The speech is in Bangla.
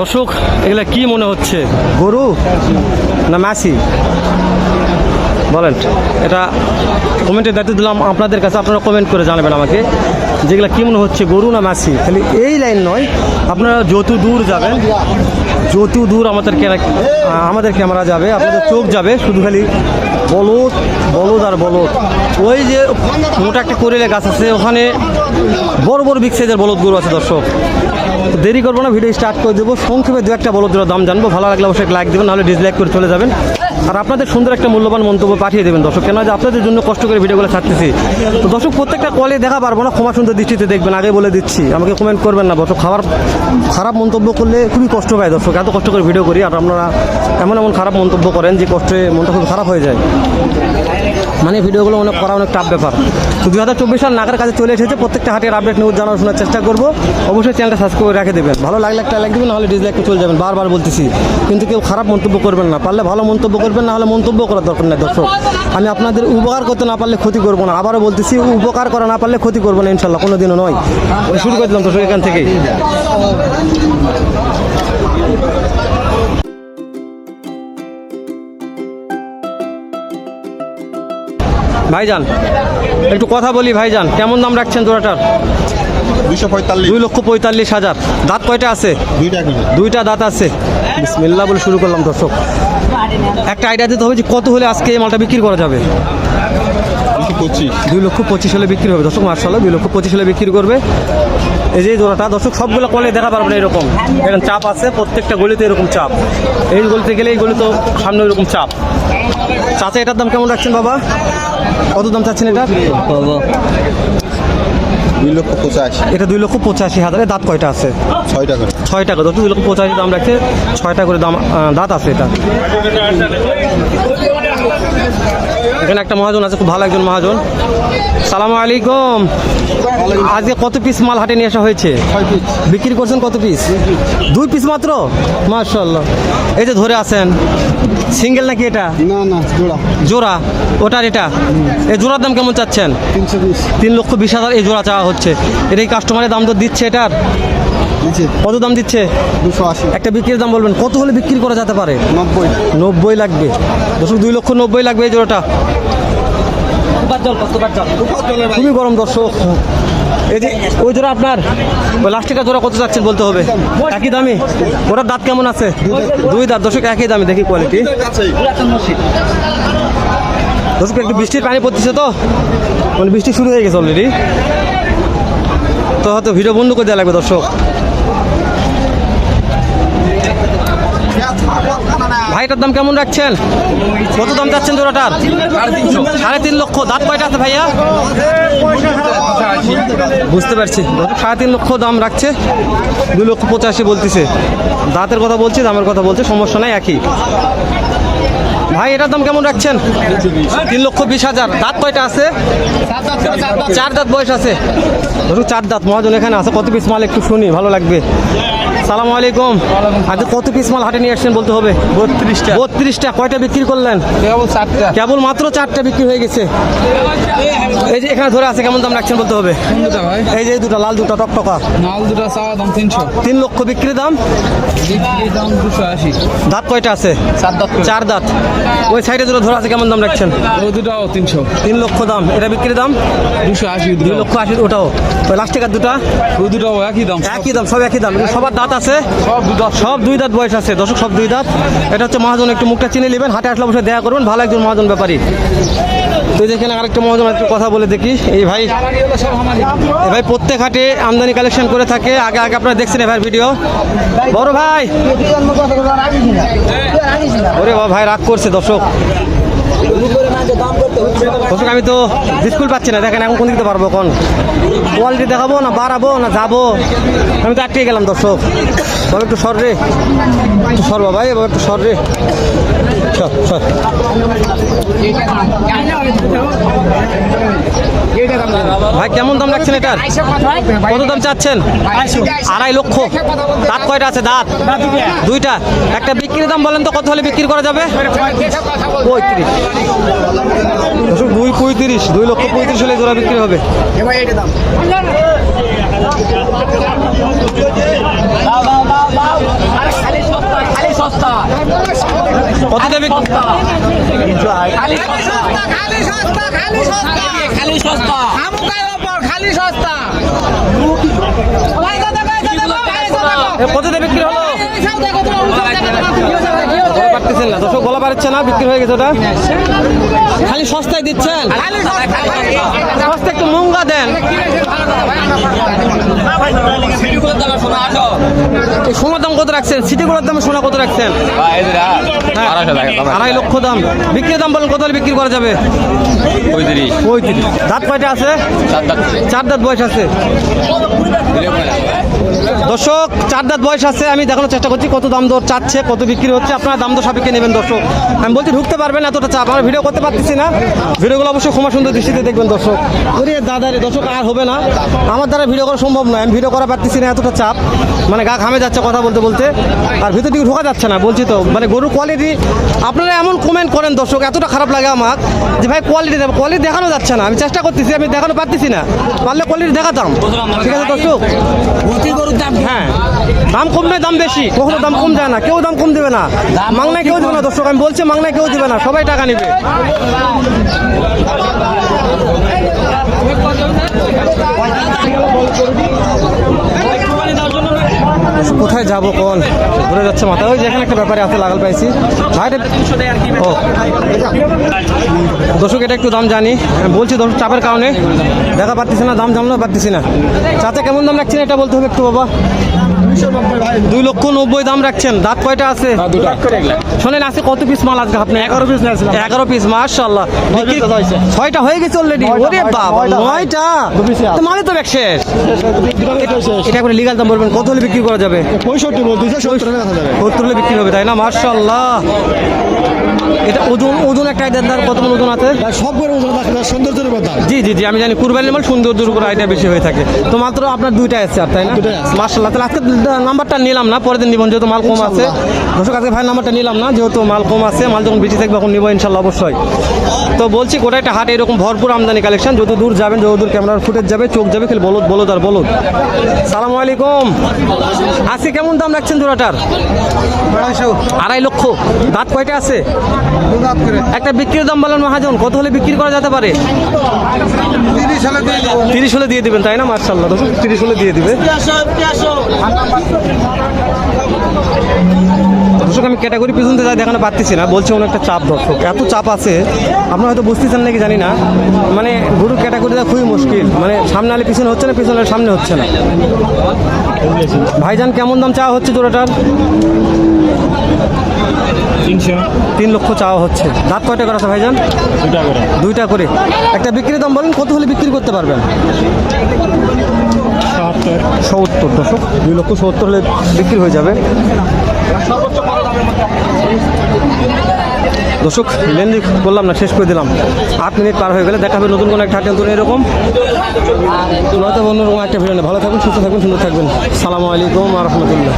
দর্শক এগুলা কি মনে হচ্ছে? গরু না মাসি বলেন এটা কমেন্টের দায়িত্ব দিলাম আপনাদের কাছে আপনারা কমেন্ট করে জানাবেন আমাকে যেগুলো কি মনে হচ্ছে গরু না মাসি খালি এই লাইন নয়। আপনারা যত দূর যাবেন যত দূর আমাদের আমাদের ক্যামেরা যাবে আপনাদের চোখ যাবে শুধু খালি বলদ বলদ আর বলদ। ওই যে মোটা একটা কোরেলে গাছ আছে ওখানে বড় বড় বিগ সাইজের বলদ গরু আছে দর্শক। দেরি করব না, ভিডিও স্টার্ট করে দেবো। সংক্ষেপে দু একটা বলদের দাম জানব। ভালো লাগলে অবশ্যই লাইক দেবেন, নাহলে ডিসলাইক করে চলে যাবেন। আর আপনাদের সুন্দর একটা মূল্যবান মন্তব্য পাঠিয়ে দেবেন দর্শক। কেন যে আপনাদের জন্য কষ্ট করে ভিডিওগুলো ছাড়তেছি। তো দর্শক, প্রত্যেকটা কলে দেখা পারব না, ক্ষমা সুন্দর দৃষ্টিতে দেখবেন, আগে বলে দিচ্ছি। আমাকে কমেন্ট করবেন না দর্শক। খাবার খারাপ মন্তব্য করলে খুবই কষ্ট পায় দর্শক। এত কষ্ট করে ভিডিও করি, আর আপনারা এমন এমন খারাপ মন্তব্য করেন যে কষ্টে মনটা খুব খারাপ হয়ে যায়। মানে ভিডিওগুলো অনেক, করা অনেক টাফ ব্যাপার। তো দু হাজার চব্বিশ সাল নাগার কাছে চলে এসেছে। প্রত্যেকটা হাটের আপডেট নিউজ জানার শোনার চেষ্টা করব। অবশ্যই চ্যানেলটা সাবস্ক্রাইব করে রেখে দেবেন? ভালো লাগলে একটা লাইক দেবেন, নাহলে করে চলে যাবেন। বারবার বলতেছি। কিন্তু কেউ খারাপ মন্তব্য করবেন না। পারলে ভালো মন্তব্য করবেন না হলে মন্তব্য করার দরকার নেই, দর্শক। আমি আপনাদের উপকার করতে না পারলে ক্ষতি করব না। আবারও বলতেছি, উপকার করা না পারলে ক্ষতি করব না, ইনশাল্লাহ। কোনো দিনও নয় শুরু করে দিলাম দর্শক, এখান থেকেই। ভাইজান, একটু কথা বলি ভাইজান। কেমন দাম রাখছেন জোড়াটার? দুই লক্ষ পঁয়তাল্লিশ হাজার। দাঁত কয়টা আছে? দুইটা দুইটা দাঁত আছে। বিসমিল্লাহ বলে শুরু করলাম দর্শক। একটা আইডিয়া দিতে হবে যে কত হলে আজকে এই মালটা বিক্রি করা যাবে? দুই লক্ষ পঁচিশ। হলে বিক্রি হবে দর্শক মার্শাল্লাহ দুই লক্ষ পঁচিশ হলে বিক্রি করবে। এই যে জোড়াটা দর্শক সবগুলো কলে দেখা পারবে না এরকম। এরকম চাপ আছে প্রত্যেকটা গলিতে এরকম চাপ। এই গলিতে গেলে এই গলি তো সামনে এরকম চাপ। চাচা এটার দাম কেমন রাখছেন বাবা? কত দাম চাচ্ছেন এটা? দুই লক্ষ পঁচাশি। এটা দুই লক্ষ পঁচাশি হাজারে দাঁত কয়টা আছে? ছয়টা করে। ছয় টাকা দশ দুই লক্ষ পঁচাশি দাম রাখছে। ছয়টা করে দাম দাঁত আছে এটা। এখানে একটা মহাজন আছে খুব ভালো একজন মহাজন। সালাম আলাইকুম। আজকে কত পিস মাল হাটে নিয়ে আসা হয়েছে? বিক্রি করছেন কত পিস দুই পিস মাত্র? মার্শাল্লাহ এই যে ধরে আছেন সিঙ্গেল নাকি এটা? না না জোড়া। জোড়া। ওটার এটা? এই জোড়ার দাম কেমন চাচ্ছেন? তিন লক্ষ বিশ হাজার এই জোড়া চাওয়া হচ্ছে। এটা এই কাস্টমারের দাম তো দিচ্ছে এটার? কত দাম দিচ্ছে? দুশো আশি। একটা বিক্রির দাম বলবেন কত হলে বিক্রি করা যেতে পারে? নব্বই। নব্বই লাগবে। দর্শক দুই লক্ষ নব্বই লাগবে এই জোড়াটা। খুবই গরম দর্শক। এই যে ওই জোড়া আপনার ওই লাস্টিকা জোড়া কত যাচ্ছেন বলতে হবে? একই দামি? ওটার দাঁত কেমন আছে? দুই দাঁত। দর্শক একই দামি দেখি কোয়ালিটি দর্শক একটু বৃষ্টির পানি পড়তেছে তো? মানে বৃষ্টি শুরু হয়ে গেছে অলরেডি হয়তো ভিডিও বন্ধ করে দেওয়া লাগবে, দর্শক। ভাইটার দাম কেমন রাখছেন? কত দাম যাচ্ছেন জোড়াটার সাড়ে তিন লক্ষ। দাঁত কয়টা আছে ভাইয়া? বুঝতে পারছি। সাড়ে তিন লক্ষ দাম রাখছে। দুই লক্ষ পঁচাশি বলতেছে। দাঁতের কথা বলছি, দামের কথা বলছে, সমস্যা নাই, একই। ভাই, এটার দাম কেমন রাখছেন? তিন লক্ষ বিশ হাজার। দাঁত কয়টা আছে? চার দাঁত বয়স আছে। ধরুন চার দাঁত, মহাজন এখানে আছে, কত পিস মাল একটু শুনি, ভালো লাগবে। সালাম আলাইকুম। আজ কত পিস মাল হাটে নিয়ে আসছেন বলতে হবে? বত্রিশটা। বত্রিশটা। কয়টা বিক্রি করলেন? কেবল চারটা। কেবল মাত্র চারটা বিক্রি হয়ে গেছে। এই যে এখানে ধরে আছে কেমন দাম রাখছেন বলতে হবে? এই যে দুটো লাল দুটো টকটকা। দুটা চাওয়া দাম তিনশো। তিন লক্ষ বিক্রি দাম? দাম দুশো আশি। দাঁত কয়টা আছে? চার দাঁত চার দাঁত। ওই সাইডে দুটো ধরে আছে কেমন দাম রাখছেন? ও দুটাও তিনশো। তিন লক্ষ দাম। এটা বিক্রি দাম? দুশো আশি দুই লক্ষ আশি ওটাও। ওই লাস্টিকার দুটা? ও দুটাও একই দাম। একই দাম সব একই দাম। সবার দাঁত আছে? সব দুই দাঁত। বয়স আছে। দর্শক সব দুই দাঁত। এটা হচ্ছে মহাজন একটু মুখটা চিনে নেবেন। হাটে আসলে অবশ্যই দেখা করবেন। ভালো একজন মহাজন ব্যাপারী। তো এই দেখেন আরেকটা মহাজন একটু কথা বলে দেখি। এই ভাই এই ভাই প্রত্যেক হাটে আমদানি কালেকশন করে থাকে। আগে আগে আপনারা দেখছেন ভাই ভিডিও বড় ভাই! ওরে ভাই রাগ করছে দর্শক। আমি তো স্কুল পাচ্ছি না। দেখেন এখন কোন দিতে পারব কোন কোয়ালিটি দেখাবো না বাড়াবো না যাব? আমি তো আটকে গেলাম, দর্শক। বাবা একটু সর রে। সর বাবা একটু সর রে। ভাই, কেমন দাম রাখছেন এটার? কত দাম চাচ্ছেন? আড়াই লক্ষ। দাঁত কয়টা আছে? দাঁত? দুইটা। একটা বিক্রির দাম বলেন তো, কত হলে বিক্রি করা যাবে? পঁয়ত্রিশ। দুই পঁয়ত্রিশ, দুই লক্ষ পঁয়ত্রিশ হলে জোড়া বিক্রি হবে। কত দেবে কত দেবে কি হলো এই সব দেখো তো সব দেখো গলা পারতেছেন না দর্শক গলা পারছে না বিক্রি হয়ে গেছে ওটা খালি সস্তায় দিচ্ছেন? সস্তা একটু মঙ্গা দেন। সোনার দাম কত রাখছেন? সিটিগুলোর দাম সোনা কত রাখছেন? হ্যাঁ, আড়াই লক্ষ দাম। বিক্রির দাম বলেন কত বিক্রি করা যাবে? পঁয়ত্রিশ। দাঁত কয়টা আছে। চার দাঁত বয়স আছে। দর্শক, চার দাঁত বয়স আছে, আমি দেখানোর চেষ্টা করছি কত দাম দর চাচ্ছে, কত বিক্রি হচ্ছে, আপনারা দাম দর সাপেক্ষে নেবেন দর্শক। আমি বলছি ঢুকতে পারবেন, এতটা চাপ, আমরা ভিডিও করতে পারতেছি না। ভিডিওগুলো অবশ্যই ক্ষমা সুন্দর দৃষ্টিতে দেখবেন দর্শক। ওরে দাদারে দর্শক, আর হবে না। আমার দ্বারা ভিডিও করা সম্ভব নয়, আমি ভিডিও করা পারতেছি না, এতটা চাপ। মানে গা ঘামে যাচ্ছে কথা বলতে বলতে। আর ভিতর দিকে ঢোকা যাচ্ছে না, বলছি তো। মানে গরুর কোয়ালিটি আপনারা এমন কমেন্ট করেন দর্শক, এতটা খারাপ লাগে আমার যে ভাই কোয়ালিটি কোয়ালিটি দেখানো যাচ্ছে না। আমি চেষ্টা করতেছি, আমি দেখানো পারতেছি না। পারলে কোয়ালিটি দেখাতাম। ঠিক আছে দর্শক? হ্যাঁ। দাম কমবে দাম বেশি। কখনো দাম কম যায় না কেউ দাম কম দেবে না। মাংনায় কেউ দেবে না দর্শক আমি বলছি মাংনায় কেউ দেবে না সবাই টাকা নেবে। কোথায় যাব কোন? ঘুরে যাচ্ছে মাথা ওই যেখানে একটা ব্যাপারে আছে, লাগাল পাইছি। দর্শক, এটা একটু দাম জানি। বলছি, দর্শক, চাপের কারণে। দেখা পাচ্ছি না, দাম জানলেও পারতেছি না। চাচা, কেমন দাম রাখছেন? এটা বলতে হবে একটু, বাবা। দুই লক্ষ নব্বই দাম রাখছেন। দাঁত কয়টা আছে? শোনেন আছে কত পিস মাল আজকে আপনি এগারো পিস এগারো পিস মার্শাল্লাহ ছয়টা হয়ে গেছে অলরেডি ওরে বাবা নয়টা। তো মালে তো ব্যাগ শেষ। এটা করে লিগাল দাম বলবেন কত হলে বিক্রি করা যাবে? পঁয়ষট্টি বলতেছে সত্তর হলে বিক্রি হবে তাই না? মার্শাল্লাহ এটা ওজন ওজন একটা আইডিয়া দেন কত মন ওজন আছে? সব করে ওজন সৌন্দর্যের কথা জি জি জি আমি জানি কুরবানির মাল সুন্দর দূর করে আইডিয়া বেশি হয়ে থাকে। তো মাত্র আপনার দুইটা আছে আর তাই না। মার্শাল্লাহ তাহলে আজকে নাম্বারটা নিলাম না পরের দিন নিবেন যেহেতু মাল কম আছে। দর্শক আজকে ভাই নাম্বারটা নিলাম না যেহেতু মাল কম আছে মাল যখন বেশি থাকবে তখন নিব ইনশাল্লাহ অবশ্যই। তো বলছি গোটা একটা হাট এরকম ভরপুর আমদানি কালেকশন যত দূর যাবেন যত দূর ক্যামেরার ফুটেজ যাবে চোখ যাবে খেলে বলদ বলদ আর বলদ। সালাম আলাইকুম। আজকে কেমন দাম রাখছেন জোড়াটার? আড়াই লক্ষ। দাঁত কয়টা আছে? একটা বিক্রির দাম বলেন মহাজন কত হলে বিক্রি করা যেতে পারে? তিরিশ হলে দিয়ে দিবেন তাই না? মার্শাল্লাহ তিরিশ হলে দিয়ে দিবে। দর্শক আমি ক্যাটাগরি পিছনতে যাই দেখানো পারতেছি না বলছে অনেকটা চাপ দর্শক এত চাপ আছে। আপনারা হয়তো বুঝতেছেন নাকি জানি না মানে গরুর ক্যাটাগরিটা খুবই মুশকিল মানে সামনে আলে পিছনে হচ্ছে না পিছনে সামনে হচ্ছে না। ভাইজান কেমন দাম চাওয়া হচ্ছে জোড়াটার? তিন লক্ষ চাওয়া হচ্ছে। দাঁত কয়টা করে আছে ভাইজান? দুইটা করে। একটা বিক্রির দাম বলেন কত হলে বিক্রি করতে পারবেন? সত্তর দশক, দুই লক্ষ সত্তর হলে বিক্রি হয়ে যাবে। দর্শক লেনদেন বললাম না, শেষ করে দিলাম। আট মিনিট পার হয়ে গেলে দেখা হবে নতুন কোনো একটা হাটে নতুন এরকম। নয়তো অন্যরকম একটা ভিডিও ভালো থাকবেন, সুস্থ থাকবেন, সুন্দর থাকবেন। সালামু আলাইকুম রহমতুল্লাহ।